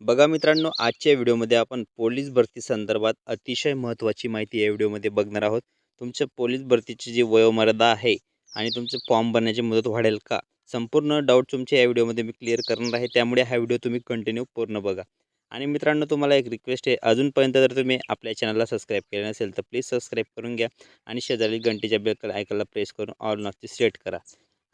बघा मित्रांनो आजच्या व्हिडिओमध्ये आपण पोलीस भरती संदर्भात अतिशय महत्त्वाची माहिती या व्हिडिओमध्ये बघणार आहोत. तुमच्या पोलीस भरतीची जी वयोमर्यादा आहे आणि तुमचे फॉर्म भरण्याची मुदत वाढेल का? संपूर्ण डाऊट तुमच्या या व्हिडिओमध्ये मी क्लिअर करणार आहे. त्यामुळे हा व्हिडिओ तुम्ही कंटिन्यू पूर्ण बघा. आणि मित्रांनो तुम्हाला एक रिक्वेस्ट आहे. अजूनपर्यंत जर तुम्ही आपल्या चॅनलला सबस्क्राईब केलं नसेल तर प्लीज सबस्क्राईब करून घ्या आणि शेजारी घंटेच्या बेलकर ऐकायला प्रेस करून ऑल नॉटची सेट करा.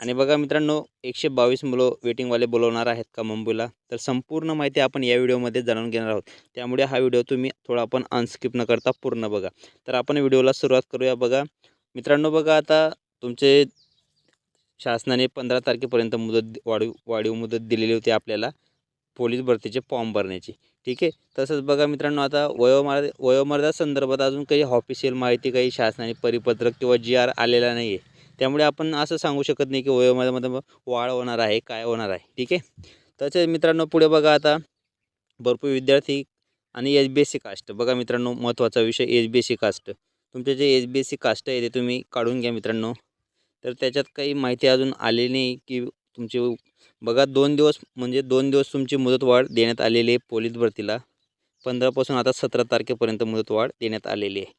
आणि बघा मित्रांनो एकशे बावीस मुलं वेटिंगवाले बोलवणार आहेत का मुंबईला? तर संपूर्ण माहिती आपण या व्हिडिओमध्ये जाणून घेणार आहोत. त्यामुळे हा व्हिडिओ तुम्ही थोडा आपण अनस्किप न करता पूर्ण बघा. तर आपण व्हिडिओला सुरुवात करूया बघा. मित्रांनो बघा आता तुमचे शासनाने पंधरा तारखेपर्यंत मुदत वाढीव वाढीव मुदत दिलेली होती आपल्याला पोलीस भरतीचे फॉर्म भरण्याची. ठीक आहे? तसंच बघा मित्रांनो आता वयोमर्यादा वयोमर्यादा संदर्भात अजून काही ऑफिशियल माहिती काही शासनाने परिपत्रक किंवा जी आर आलेला नाही आहे त्यामुळे आपण असं सांगू शकत नाही की वयोमर्यादामध्ये वाढ होणार आहे काय होणार आहे. ठीक आहे? तसेच मित्रांनो पुढे बघा आता. भरपूर विद्यार्थी आणि H B S C caste. बघा मित्रांनो महत्त्वाचा विषय H B S C caste. तुमचे जे H B S C caste आहे ते तुम्ही काढून घ्या मित्रांनो. तर त्याच्यात काही माहिती अजून आली नाही की तुमची बघा दोन दिवस म्हणजे दोन दिवस तुमची मुदतवाढ देण्यात आलेली आहे पोलीस भरतीला. पंधरापासून आता सतरा तारखेपर्यंत मुदतवाढ देण्यात आलेली आहे.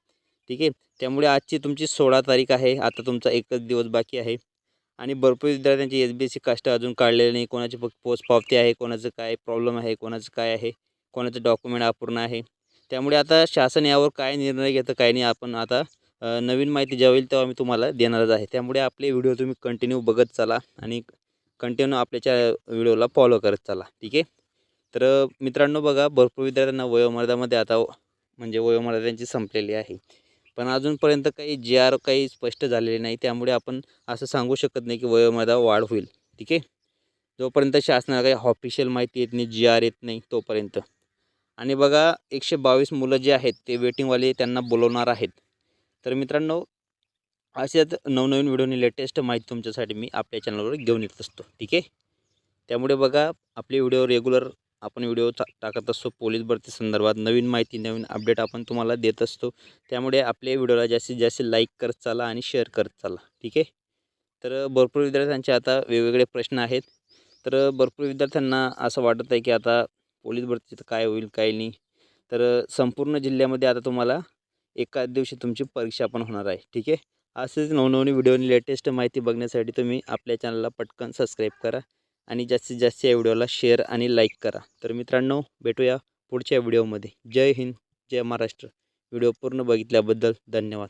ठीक आहे? त्यामुळे आजची तुमची सोळा तारीख आहे. आता तुमचा एकच दिवस बाकी आहे. आणि भरपूर विद्यार्थ्यांची एस बी सी कास्ट अजून काढलेली नाही. कोणाची फक्त पोस्ट पावती आहे कोणाचं काय प्रॉब्लेम आहे कोणाचं काय आहे कोणाचं डॉक्युमेंट अपूर्ण आहे. त्यामुळे आता शासन यावर काय निर्णय घेतं काय नाही आपण आता नवीन माहिती जेव्हा येईल तेव्हा मी तुम्हाला देणारच आहे. त्यामुळे आपले व्हिडिओ तुम्ही कंटिन्यू बघत चला आणि कंटिन्यू आपल्याच्या व्हिडिओला फॉलो करत चला. ठीक आहे? तर मित्रांनो बघा भरपूर विद्यार्थ्यांना वयोमर्यादामध्ये आता म्हणजे वयोमर्यादांची संपलेली आहे. पण अजूनपर्यंत काही जी आर काही स्पष्ट झालेले नाही. त्यामुळे आपण असं सांगू शकत नाही की वयोमर्यादा वाढ होईल. ठीक आहे? जोपर्यंत शासनाला काही ऑफिशियल माहिती येत नाही जी आर येत नाही तोपर्यंत. आणि बघा एकशे बावीस मुलं जे आहेत ते वेटिंगवाले त्यांना बोलवणार आहेत. तर मित्रांनो अशाच नवनवीन व्हिडिओनी लेटेस्ट माहिती तुमच्यासाठी मी आपल्या चॅनलवर घेऊन येत असतो. ठीक आहे? त्यामुळे बघा आपले व्हिडिओ रेग्युलर आपण व्हिडिओ टाकत असतो. पोलीस भरती संदर्भात नवीन माहिती नवीन अपडेट आपण तुम्हाला देत असतो. त्यामुळे आपल्या व्हिडिओला जास्तीत जास्त लाईक करत चाला आणि शेअर करत चाला. ठीक आहे? तर भरपूर विद्यार्थ्यांचे आता वेगवेगळे प्रश्न आहेत. तर भरपूर विद्यार्थ्यांना असं वाटत आहे की आता पोलीस भरतीचं काय होईल काय नाही. तर संपूर्ण जिल्ह्यामध्ये आता तुम्हाला एकाच दिवशी तुमची परीक्षा पण होणार आहे. ठीक आहे? असेच नवनवीन व्हिडिओनी लेटेस्ट माहिती बघण्यासाठी तुम्ही आपल्या चॅनलला पटकन सबस्क्राईब करा. आणि जास्तीत जास्त या व्हिडिओला शेअर आणि लाईक करा. तर मित्रांनो भेटूया पुढच्या व्हिडिओमध्ये. जय हिंद जय महाराष्ट्र. व्हिडिओ पूर्ण बघितल्याबद्दल धन्यवाद.